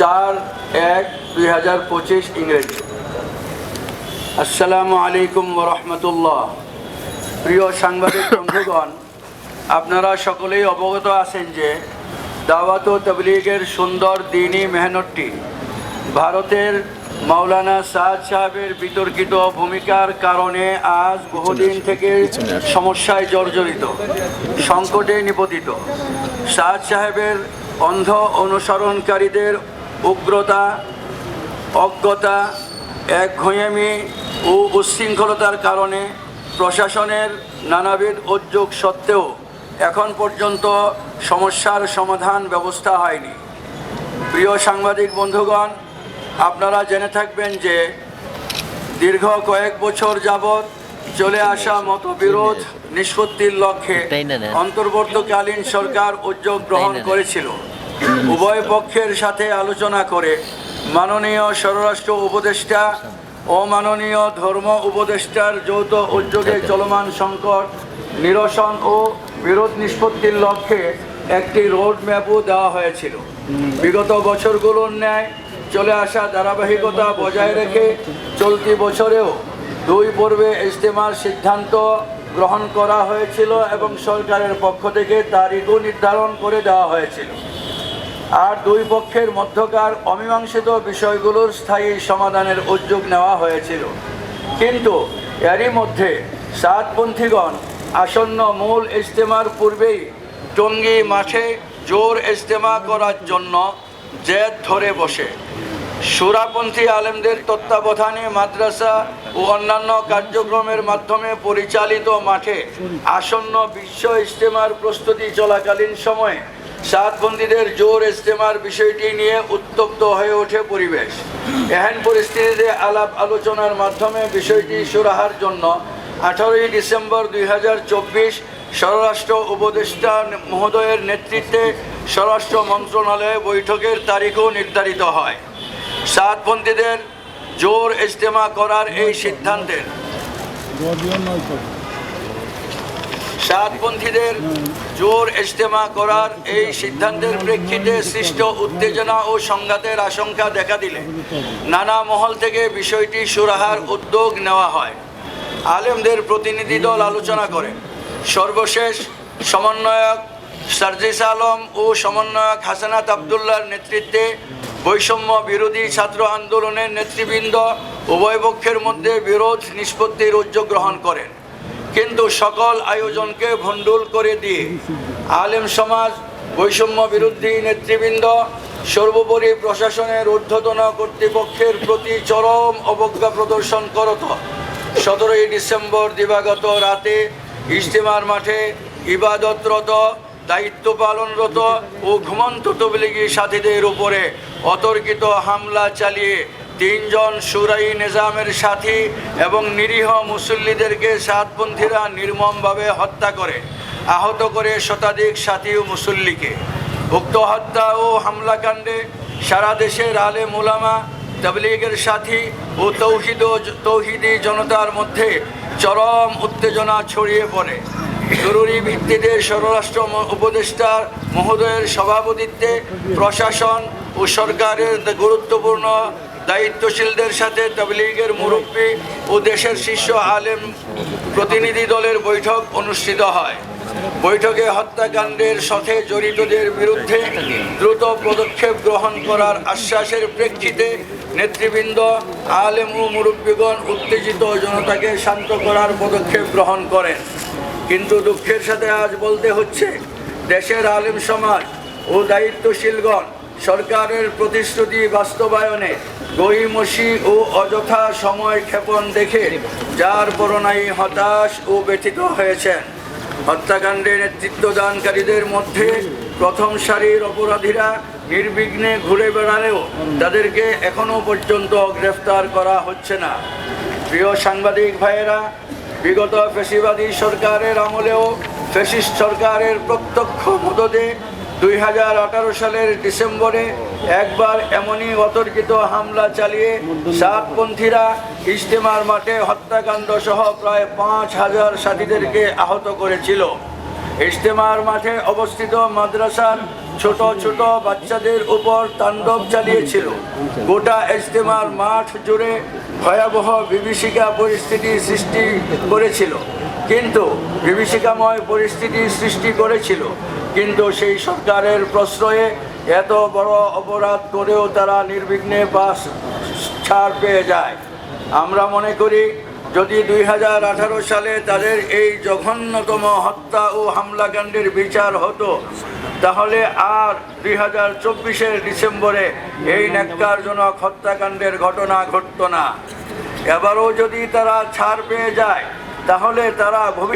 চার এক দুই হাজার পঁচিশ ইংরেজি। আসসালামু আলাইকুম রহমতুল্লাহ। প্রিয় সাংবাদিক বন্ধুগণ আপনারা সকলেই অবগত আছেন যে দাওয়াত ও তবলিগের সুন্দর দিনই মেহনতটি ভারতের মাওলানা সাদ সাহেবের বিতর্কিত ভূমিকার কারণে আজ বহুদিন থেকে সমস্যায় জর্জরিত সংকটে নিপতিত। সাদ সাহেবের অন্ধ অনুসরণকারীদের উগ্রতা অজ্ঞতা একঘয়েমি ও উচ্ছৃঙ্খলতার কারণে প্রশাসনের নানাবিধ উদ্যোগ সত্ত্বেও এখন পর্যন্ত সমস্যার সমাধান ব্যবস্থা হয়নি প্রিয় সাংবাদিক বন্ধুগণ আপনারা জেনে থাকবেন যে দীর্ঘ কয়েক বছর যাবৎ চলে আসা মতবিরোধ নিষ্পত্তির লক্ষ্যে। অন্তর্বর্তীকালীন সরকার উদ্যোগ গ্রহণ। করেছিল উভয় পক্ষের সাথে আলোচনা করে মাননীয় স্বরাষ্ট্র উপদেষ্টা ও মাননীয় ধর্ম উপদেষ্টার যৌথ উদ্যোগে চলমান সংকট নিরসন ও বিরোধ নিষ্পত্তির লক্ষ্যে একটি রোড ম্যাপও দেওয়া হয়েছিল। বিগত বছরগুলোর ন্যায় চলে আসা ধারাবাহিকতা বজায় রেখে চলতি বছরেও দুই পর্বে ইজতেমার সিদ্ধান্ত গ্রহণ করা হয়েছিল এবং সরকারের পক্ষ থেকে তারিখও নির্ধারণ করে দেওয়া হয়েছিল। আর দুই পক্ষের মধ্যকার অমীমাংসিত বিষয়গুলোর স্থায়ী সমাধানের উদ্যোগ নেওয়া হয়েছিল। কিন্তু এরই মধ্যে সাতপন্থীগণ আসন্ন মূল ইজতেমার পূর্বেই টঙ্গী মাঠে জোর ইজতেমা করার জন্য জেদ ধরে বসে। সুরাপন্থী আলেমদের তত্ত্বাবধানে মাদ্রাসা ও অন্যান্য কার্যক্রমের মাধ্যমে পরিচালিত মাঠে আসন্ন বিশ্ব ইজতেমার প্রস্তুতি চলাকালীন সময়ে সাতবন্দীদের জোর ইজতেমার বিষয়টি নিয়ে উত্তপ্ত হয়ে ওঠে পরিবেশ। এহেন পরিস্থিতিতে আলাপ আলোচনার মাধ্যমে বিষয়টি সুরাহার জন্য আঠারোই ডিসেম্বর দুই হাজার চব্বিশ স্বরাষ্ট্র উপদেষ্টা মহোদয়ের নেতৃত্বে স্বরাষ্ট্র মন্ত্রণালয়ে বৈঠকের তারিখও নির্ধারিত হয়। সাতপন্থীদের জোর ইজতেমা করার এই সিদ্ধান্তের সাতপন্থীদের জোর ইজতেমা করার এই সিদ্ধান্তের প্রেক্ষিতে সৃষ্ট উত্তেজনা ও সংঘাতের আশঙ্কা দেখা দিলে নানা মহল থেকে বিষয়টি সুরাহার উদ্যোগ নেওয়া হয়। আলেমদের প্রতিনিধি দল আলোচনা করে। সর্বশেষ সমন্বয়ক সার্জিস আলম ও সমন্বয়ক হাসানাত আবদুল্লার নেতৃত্বে বৈষম্য বিরোধী ছাত্র আন্দোলনের নেতৃবৃন্দ উভয় পক্ষের মধ্যে বিরোধ নিষ্পত্তির উদ্যোগ গ্রহণ করেন। কিন্তু সকল আয়োজনকে ভণ্ডুল করে দিয়ে আলেম সমাজ, বৈষম্য বিরোধী নেতৃবৃন্দ, সর্বোপরি প্রশাসনের ঊর্ধ্বতন কর্তৃপক্ষের প্রতি চরম অবজ্ঞা প্রদর্শন করত। সতেরোই ডিসেম্বর দিবাগত রাতে ইজতেমার মাঠে ইবাদতরত দায়িত্ব পালনরত ও ঘুমন্ত তবলিগি সাথীদের উপরে অতর্কিত হামলা চালিয়ে তিনজন সুরাই নিজামের সাথী এবং নিরীহ মুসল্লিদেরকে সাতপন্থীরা নির্মমভাবে হত্যা করে, আহত করে শতাধিক সাথী ও মুসল্লিকে। উক্ত হত্যা ও হামলাকাণ্ডে সারা দেশের আলে মোলামা তবলিগের সাথী ও তৌহিদ তৌহিদি জনতার মধ্যে চরম উত্তেজনা ছড়িয়ে পড়ে। জরুরি ভিত্তিতে স্বরাষ্ট্র উপদেষ্টার মহোদয়ের সভাপতিত্বে প্রশাসন ও সরকারের গুরুত্বপূর্ণ দায়িত্বশীলদের সাথে তবলিগের মুরব্বী ও দেশের শীর্ষ আলেম প্রতিনিধি দলের বৈঠক অনুষ্ঠিত হয়। বৈঠকে হত্যাকাণ্ডের সাথে জড়িতদের বিরুদ্ধে দ্রুত পদক্ষেপ গ্রহণ করার আশ্বাসের প্রেক্ষিতে নেতৃবৃন্দ, আলেম ও মুরব্বীগণ উত্তেজিত জনতাকে শান্ত করার পদক্ষেপ গ্রহণ করেন। কিন্তু দুঃখের সাথে আজ বলতে হচ্ছে, দেশের আলেম সমাজ ও দায়িত্বশীলগণ সরকারের প্রতিশ্রুতি বাস্তবায়নে গইমসি ও অযথা সময় ক্ষেপণ দেখে যার পরনাই হতাশ ও ব্যথিত হয়েছেন। হত্যাকাণ্ডে নেতৃত্বদানকারীদের মধ্যে প্রথম সারির অপরাধীরা নির্বিঘ্নে ঘুরে বেড়ালেও তাদেরকে এখনও পর্যন্ত গ্রেফতার করা হচ্ছে না। প্রিয় সাংবাদিক ভাইয়েরা, বিগত ফেসিবাদী সরকারের আমলেও ফেসিস্ট সরকারের প্রত্যক্ষ মদদে দুই হাজার আঠারো সালের ডিসেম্বরে একবার এমনই অতর্কিত হামলা চালিয়ে সাতপন্থীরা ইজতেমার মাঠে হত্যাকাণ্ড সহ প্রায় পাঁচ হাজার সাথীদেরকে আহত করেছিল। ইজতেমার মাঠে অবস্থিত মাদ্রাসার ছোট ছোট বাচ্চাদের উপর তাণ্ডব চালিয়েছিল। গোটা ইজতেমার মাঠ জুড়ে ভয়াবহ বিভীষিকা পরিস্থিতি সৃষ্টি করেছিল। কিন্তু বিভীষিকাময় পরিস্থিতি সৃষ্টি করেছিল। কিন্তু সেই সরকারের প্রশ্রয়ে এত বড় অপরাধ করেও তারা নির্বিঘ্নে পাস ছাড় পেয়ে যায়। আমরা মনে করি, যদি দুই হাজার আঠারো সালে তাদের এই জঘন্যতম হত্যা ও হামলাকাণ্ডের বিচার হতো, তাহলে আর দুই হাজার চব্বিশের ডিসেম্বরে এই ন্যাক্কারজনক হত্যাকাণ্ডের ঘটনা ঘটত না। এবারও যদি তারা ছাড় পেয়ে যায়, তাহলে তারা ভবিষ্যৎ